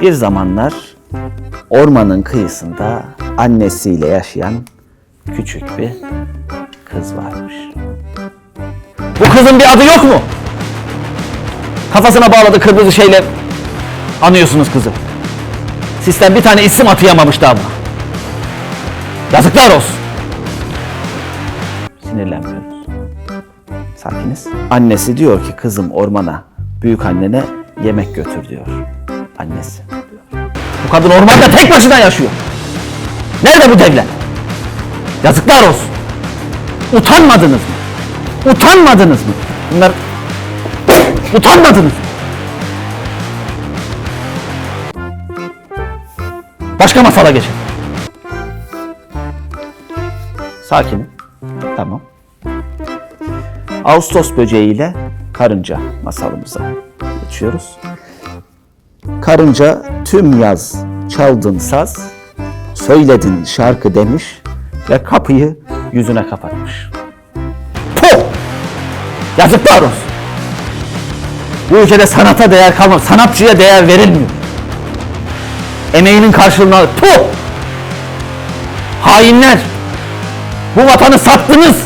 Bir zamanlar ormanın kıyısında annesiyle yaşayan küçük bir kız varmış. Bu kızın bir adı yok mu? Kafasına bağladı kırmızı şeyle anıyorsunuz kızı. Sistem bir tane isim atayamamış daha buna. Yazıklar olsun. Sinirlenmiyoruz. Sakiniz. Annesi diyor ki kızım ormana büyük annene yemek götür diyor. Annesi. Bu kadın ormanda tek başına yaşıyor. Nerede bu devlet? Yazıklar olsun. Utanmadınız mı? Utanmadınız mı? Bunlar utanmadınız mı? Başka masala geçelim. Sakin. Tamam. Ağustos böceğiyle karınca masalımıza geçiyoruz. Karınca tüm yaz çaldın saz, söyledin şarkı demiş ve kapıyı yüzüne kapatmış. Puh! Yazıklar olsun. Bu ülkede sanata değer kalmadı. Sanatçıya değer verilmiyor. Emeğinin karşılığında puh! Hainler! Bu vatanı sattınız.